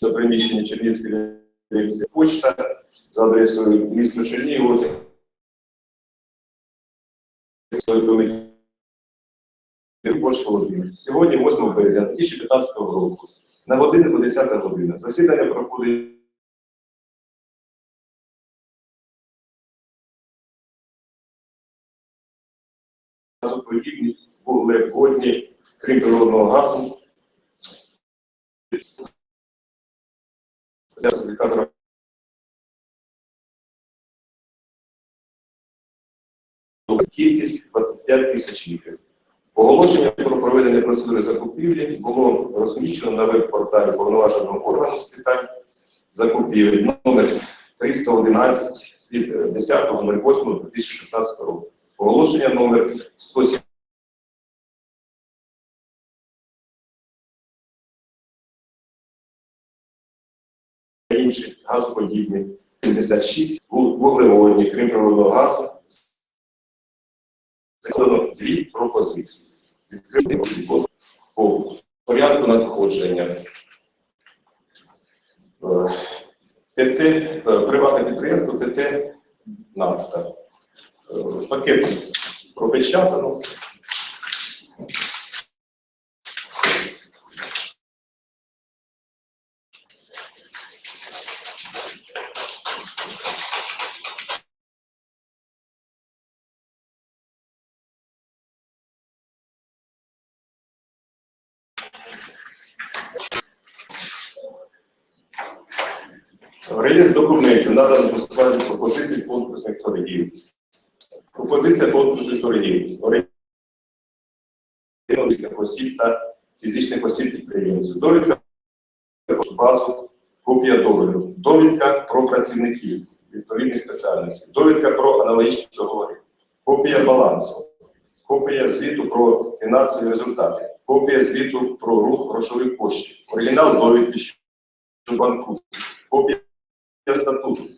за приміщення Чернігівської дирекції почта за адресою місто Чернігів, вулиця Сьогодні, 8 березня 2015 року, на годину по 10 година. Засідання проходить газоподібні вуглеводні, крім природного газу, газифікатора кількість 25 тисяч літрів. Оголошення про проведення процедури закупівлі було розміщено на веб-порталі повноваженого органу з питань закупівель номер 311 від 10.08.2015 року. Оголошення номер 107 інші газоподібні 76 ву- вуглеводні, крім природного газу, Закладено дві пропозиції. Відкритий по- по порядку надходження. Е, ТТ, е, приватне підприємство ТТ «Нафта». Е, Пакет пропечатано. Реєстр документів надано складу пропозицій конкурсних торгів. Пропозиція конкурсних торгів. Оригінальних осіб та фізичних осіб підприємців. Довідка про базу, копія договору. Довідка про працівників відповідних спеціальностей. Довідка про аналогічні договори. Копія балансу. Копія звіту про фінансові результати. Копія звіту про рух грошових коштів. Оригінал довідки щодо банку. Копія статуту,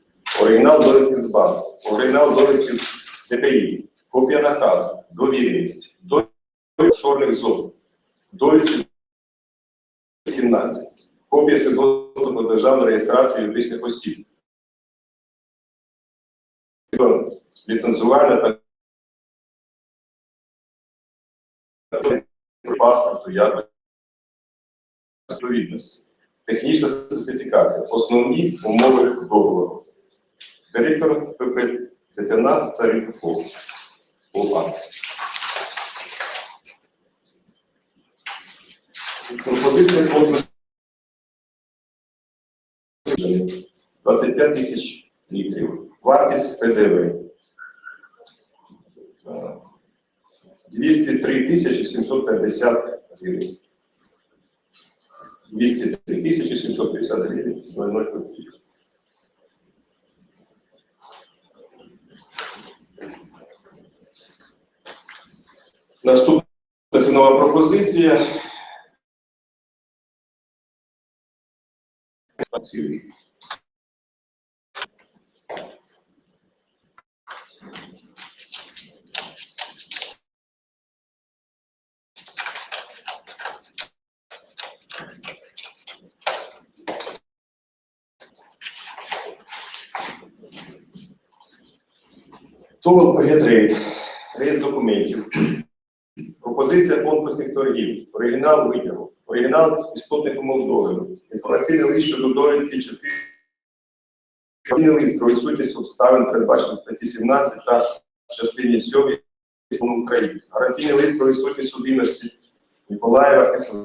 оригінал довідки з банку, оригінал довідки з ДПІ, копія наказу, довіреність, довідки офшорних зон, довідки з 17, копія свідоцтва про державну реєстрацію юридичних осіб, ліцензувальна та паспорту як відповідності. Технічна специфікація. Основні умови договору. Директор ПП лейтенант Таріков. Ова. Пропозиція конкурсу 25 тисяч літрів. Вартість ПДВ. Е, 203 тисячі 750 гривень. 203 тисячі 750 гривень 00 копійок. Наступна цінова пропозиція. ТОВ ПГ-трейд, реєстр документів, пропозиція конкурсних торгів, оригінал витягу, оригінал істотних умов договору, інформаційний лист щодо довідки 4, лист про відсутність обставин, передбачених статті 17 та частині 7 Закону України, гарантійний лист про відсутність судимості Миколаєва СВ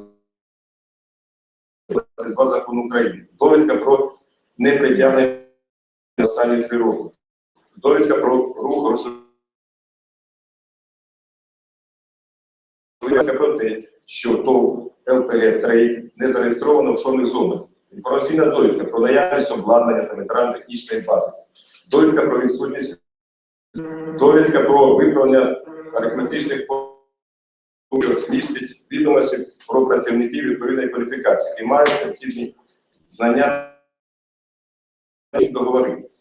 22 закону України, довідка про непритягнення останніх три роки. Довідка про рух. Довідка про те, що ТОВ ЛПГ Трейд не зареєстровано в офшорних зонах. Інформаційна довідка про наявність обладнання та матеріально-технічної бази. Довідка про відсутність. Довідка про виправлення арифметичних помилок містить відомості про працівників відповідної кваліфікації, які мають необхідні знання договорів.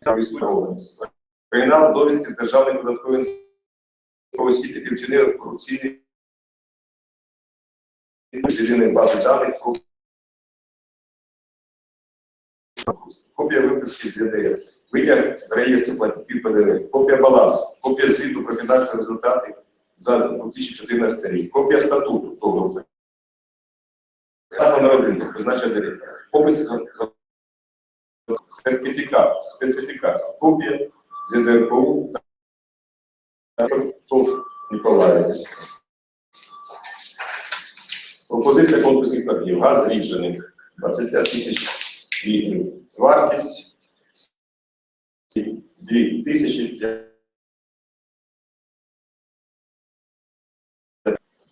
Самовідслужованість. Оригінал довідки з державної податкової осіб, які вчинили корупційні єдиної бази даних копія виписки з ЄДР, витяг з реєстру платників ПДВ, копія балансу, копія звіту про фінансові результати за 2014 рік, копія статуту Дата народження, призначення директора, опис за- сертифікат, специфікація, копія з ЄДРПУ та ТОВ. Пропозиція конкурсних торгів. Газ ріджених 25 тисяч літрів. Вартість 2 тисячі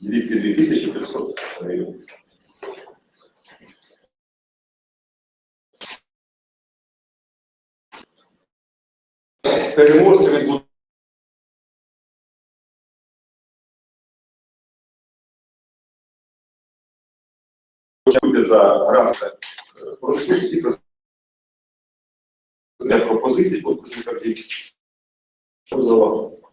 202 тисячі 500 гривень. Переможці відбудуть Дякую за. Е, Прошу всі для пропозицій дуже за увагу?